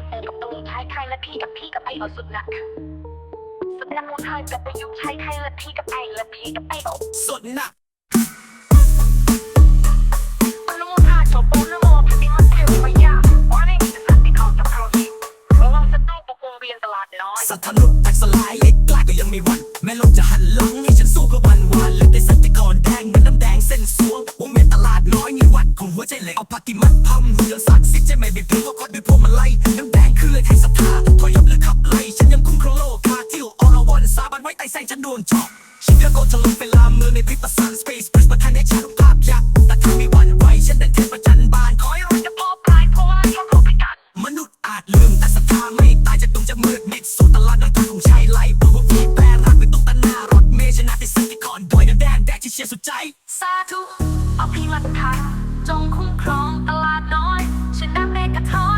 ับเอกับตรงชายไทยและพี่กับพี่กับไอเอาสุดหนักสุดนักมวยไทยแบบประยุกต์ชายไทยและพี่กับไอและพี่กับไอเอาสุดหนักนุธาโชว์ปูนโมพันธุ์มันเที่ยวไปยากวันนี้จะสัตว์ที่เขาจะเข้าที่ระวังศัตรูปกวงเวียนตลาดน้อยสัทธนุแตกสลายเล็กกล้าก็ยังไม่หวัน แม่ลมจะหันหลังัวใจไหลเอาพักิมันพัมเรือสัตว์สิใจไม่บิดพลิ้วก็คอยด้วยพวงมไล่น้ำแดงคือเลยแห่งศรัทธาถอยยับเลยขับไล่ฉันยังคุ้มครองโลกคาทิวออร์วอนซาบันไว้ไต้แสงฉันโดนจอบชิมเพื่อโกทะลุไปลาเมืองในพริบตาสันสเปซบริสบานให่งชาติภาพยักษ์แต่ถ้ามีวันไหวฉันเดินเทพจันบานคอยรอยจะพอบลายเพราะว่าเขาโลกพิการมนุษย์อาจลืมแต่ศรัทธาไม่ตายจะดุงจะมืดมิดสู่ตลาดน้ำตาของชายไหลบวกพีแปรรักไป็ตุ๊กตาน้ารถเมชนะที่สักที่ก่อนดอยน้ำแดงแดงที่เชียร์สุดใจสาธุเอาพี่มาทัก จงคุ้มครองตลาดน้อยฉันนับเมกะทอา